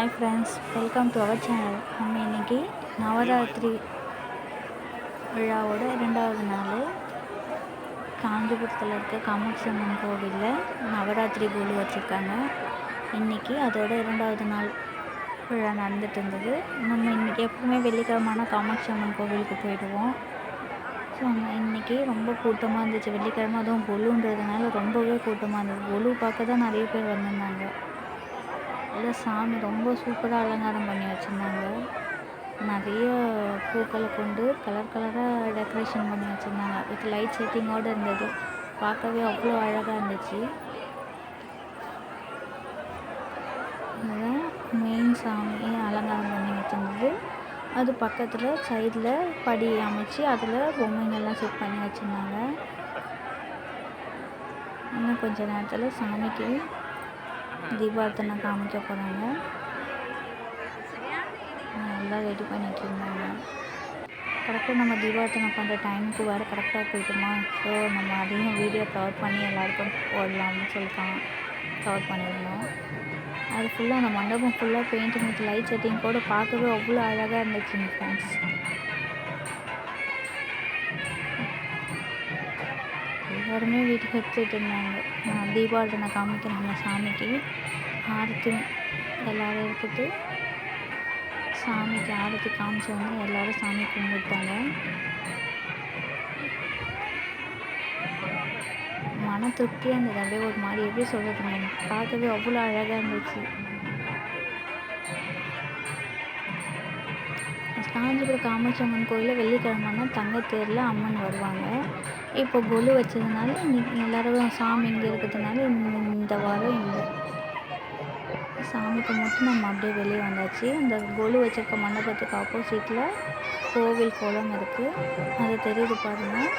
Hi friends welcome to our channel நம்ம இன்றைக்கி நவராத்திரி விழாவோட இரண்டாவது நாள். காஞ்சிபுரத்தில் இருக்க காமாட்சி அம்மன் கோவிலில் நவராத்திரி கோலு வச்சுருக்காங்க. இன்றைக்கி அதோட இரண்டாவது நாள் விழா நடந்துட்டு இருந்தது நம்ம இன்றைக்கி எப்பவுமே வெள்ளிக்கிழமான காமாட்சி அம்மன் கோவிலுக்கு போயிடுவோம். ஸோ இன்றைக்கி ரொம்ப கூட்டமாக இருந்துச்சு. வெள்ளிக்கிழமை அதுவும் கொலுன்றதுனால ரொம்பவே கூட்டமாக இருந்தது. கொலு பார்க்க தான் நிறைய பேர் வந்திருந்தாங்க. இல்லை சாமி ரொம்ப சூப்பராக அலங்காரம் பண்ணி வச்சுருந்தாங்க. நிறைய பூக்களை கொண்டு கலர் கலராக டெக்கரேஷன் பண்ணி வச்சுருந்தாங்க. வித் லைட் செட்டிங்கோடு இருந்தது. பார்க்கவே அவ்வளோ அழகாக இருந்துச்சு. மெயின் சாமி அலங்காரம் பண்ணி வச்சுருந்தது. அது பக்கத்தில் சைடில் படி அமைச்சு அதில் பொம்மைங்கள்லாம் செட் பண்ணி வச்சுருந்தாங்க. இன்னும் கொஞ்ச நேரத்தில் சாமிக்கு தீபார்த்தனை காமிக்க போகிறாங்க. எல்லாம் ரெடி பண்ணிட்டு இருந்தாங்க கரெக்டாக நம்ம தீபார்த்தனை பண்ணுற டைமுக்கு வேறு கரெக்டாக போயிட்டோமா? ஸோ நம்ம அதையும் வீடியோ கவர் பண்ணி எல்லாருக்கும் போடலாம்னு சொல்லிட்டான் கவர் பண்ணியிருந்தோம். அது ஃபுல்லாக அந்த மண்டபம் ஃபுல்லாக பெயிண்டிங் வித் லைட் செட்டிங் கூட பார்க்கவே அவ்வளோ அழகாக இருந்துச்சு ஃப்ரெண்ட்ஸ் எல்லாருமே வீட்டுக்கு எடுத்துகிட்டு இருந்தாங்க. தீபாவளி காமிக்கிறாங்க சாமிக்கு. ஆரத்தி எல்லோரும் எடுத்துகிட்டு சாமிக்கு ஆரத்தி காமிச்சோன்னே எல்லோரும் சாமி கும்பிட்டாங்க. மன திருப்தியாக இருந்தது. அப்படியே ஒரு மாதிரி எப்படி சொல்கிறதுங்க பார்க்கவே அவ்வளோ அழகாக இருந்துச்சு. காஞ்சிபுரம் காமாட்சி அம்மன் கோயிலில் வெள்ளிக்கிழமைனா தங்கத்தேரில் அம்மன் வருவாங்க. இப்போ கொலு வச்சதுனால இன்னைக்கு எல்லோரும் சாமி இங்கே இருக்கிறதுனால இந்த வாரம் இல்லை. சாமி கும்பிட்டு நம்ம அப்படியே வெளியே வந்தாச்சு. அந்த கொலு வச்சிருக்க மண்டபத்துக்கு ஆப்போசிட்டில் கோவில் குளம் இருக்குது அது தெரியுது பாருங்கள்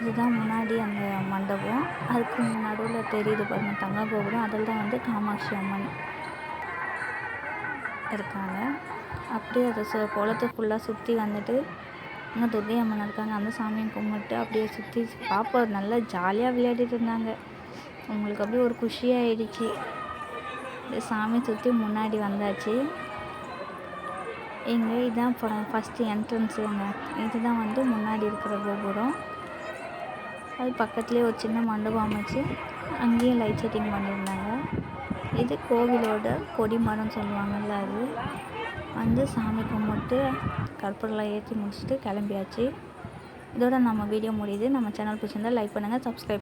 இதுதான் முன்னாடி அந்த மண்டபம். அதுக்கு நடுவில் தெரியுது பாருங்கள் தங்க கோபுரம். அதில் தான் வந்து காமாட்சி அம்மன் இருக்காங்க. அப்படியே அதை சு குளத்தை ஃபுல்லாக சுற்றி வந்துட்டு இன்னும் துர்கை அம்மன் இருக்காங்க. அந்த சாமியும் கும்பிட்டு அப்படியே சுற்றி பாப்பா நல்லா ஜாலியாக விளையாடிட்டு இருந்தாங்க. அவங்களுக்கு அப்படியே ஒரு குஷியாகிடுச்சு சாமி சுற்றி முன்னாடி வந்தாச்சு. இங்கே இதுதான் ஃபஸ்ட்டு என்ட்ரன்ஸுங்க இதுதான் வந்து முன்னாடி இருக்கிற கோபுரம். அது பக்கத்துலேயே ஒரு சின்ன மண்டபம் அமைச்சு அங்கேயும் லைட் செட்டிங் பண்ணியிருந்தாங்க. இது கோவிலோட கொடி மரம் சொல்லுவாங்கள்ல அது. வந்து சாமி கும்பிட்டு கற்பூரெலாம் ஏற்றி முடிச்சுட்டு கிளம்பியாச்சு. இதோட நம்ம வீடியோ முடியுது. நம்ம சேனல் பிடிச்சிருந்தால் லைக் பண்ணுங்கள் சப்ஸ்கிரைப்